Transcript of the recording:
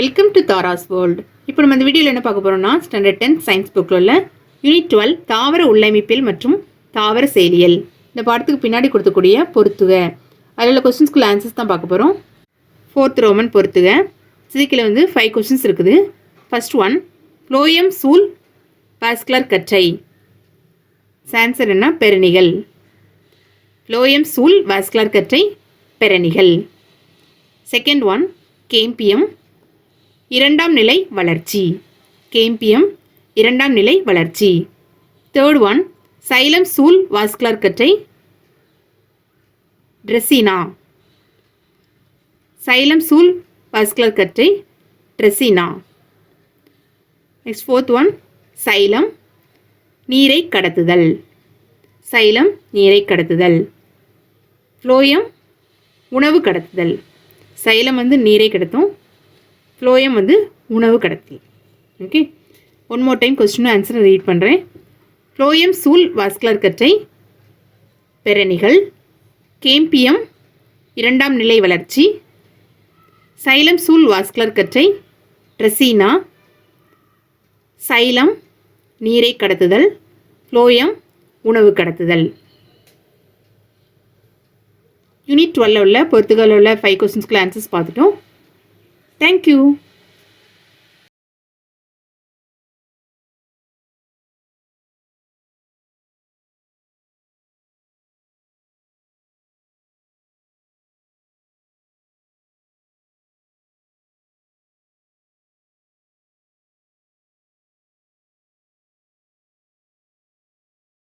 Welcome to Tara's world இப்போ நம்ம இந்த வீடியோவில் என்ன பார்க்க போகிறோம்னா ஸ்டாண்டர்ட் டென்த் சயின்ஸ் புக்கில் உள்ள யூனிட் டுவெல் தாவர உள்ளமைப்பில் மற்றும் தாவர செயலியல். இந்த பாடத்துக்கு பின்னாடி கொடுத்தக்கூடிய பொருத்துக. அதில் உள்ள கொஸ்டின்ஸ்குள்ள ஆன்சர்ஸ் தான் பார்க்க போகிறோம் ஃபோர்த் ரோமன் பொறுத்துக சிதிக்கில் வந்து ஃபைவ் கொஸ்டின்ஸ் இருக்குது. ஃபர்ஸ்ட் ஒன் ஃப்ளோயம் சூல் பாஸ்குலர் கற்றை சான்சர் என்ன? பெரணிகள். ஃப்ளோயம் சூல் வாஸ்குலர் கற்றை பெரணிகள். செகண்ட் ஒன் கேம்பியம் இரண்டாம் நிலை வளர்ச்சி. கேம்பியம் இரண்டாம் நிலை வளர்ச்சி. தேர்ட் ஒன் சைலம் சூல் வாஸ்குலர் கற்றை. ட்ரெஸ்ஸினா சைலம் சூல் வாஸ்குலர் கற்றை ட்ரெஸ்ஸினா நெக்ஸ்ட் ஃபோர்த் ஒன் சைலம் நீரை கடத்துதல். சைலம் நீரை கடத்துதல். ஃப்ளோயம் உணவு கடத்துதல். சைலம் வந்து நீரை கடத்தும். ஃப்ளோயம் வந்து உணவு கடத்தி. Okay one more time question ஆன்சரை ரீட் பண்ணுறேன் ஃப்ளோயம் சூல் வாஸ்குலர் கற்றை பெரணிகள் கேம்பியம் இரண்டாம் நிலை வளர்ச்சி சைலம் சூல் வாஸ்குலர் கற்றை ட்ரெசீனா சைலம் நீரை கடத்துதல் ஃப்ளோயம் உணவு கடத்துதல். யூனிட் டுவெல்ல உள்ள பொறுத்துகளில் உள்ள ஃபைவ் கொஸ்டின்ஸ்க்குள்ள ஆன்சர்ஸ் பார்த்துட்டோம். Thank you.